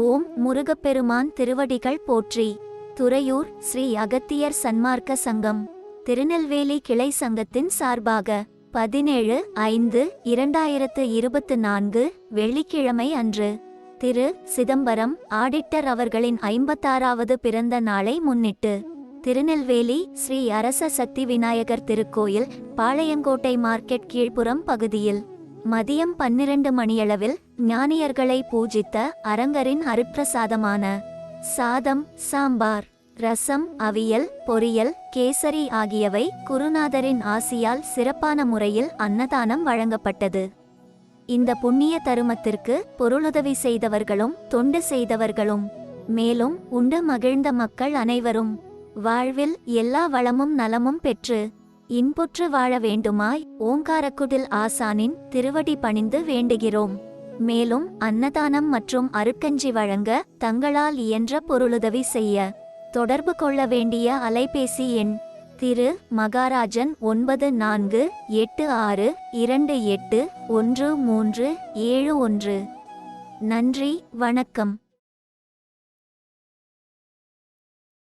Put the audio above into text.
ஓம் முருகப்பெருமான் திருவடிகள் போற்றி. துறையூர் ஸ்ரீ அகத்தியர் சன்மார்க்க சங்கம். திருநெல்வேலி கிளை சங்கத்தின் சார்பாக பதினேழு ஐந்து இரண்டாயிரத்து இருபத்து நான்கு வெள்ளிக்கிழமை அன்று திரு சிதம்பரம் ஆடிட்டர் அவர்களின் ஐம்பத்தாறாவது பிறந்த நாளை முன்னிட்டு திருநெல்வேலி ஸ்ரீ அரச சக்தி விநாயகர் திருக்கோயில் பாளையங்கோட்டை மார்க்கெட் கீழ்ப்புறம் பகுதியில் மதியம் பன்னிரண்டு மணியளவில் ஞானியர்களை பூஜித்த அரங்கரின் அருட்பிரசாதமான சாதம் சாம்பார் ரசம் அவியல் பொரியல் கேசரி ஆகியவை குருநாதரின் ஆசியால் சிறப்பான முறையில் அன்னதானம் வழங்கப்பட்டது. இந்த புண்ணிய தருமத்திற்கு பொருளுதவி செய்தவர்களும் தொண்டு செய்தவர்களும் மேலும் உண்டு மகிழ்ந்த மக்கள் அனைவரும் வாழ்வில் எல்லா வளமும் நலமும் பெற்று இன்புற்று வாழ வேண்டுமாய் ஓங்காரக்குடில் ஆசானின் திருவடி பணிந்து வேண்டுகிறோம். மேலும் அன்னதானம் மற்றும் அருட்கஞ்சி வழங்க தங்களால் இயன்ற பொருளுதவி செய்ய தொடர்பு கொள்ள வேண்டிய அலைபேசி எண் திரு மகாராஜன் ஒன்பது நான்கு எட்டு ஆறு இரண்டு எட்டு ஒன்று மூன்று ஏழு ஒன்று. நன்றி வணக்கம்.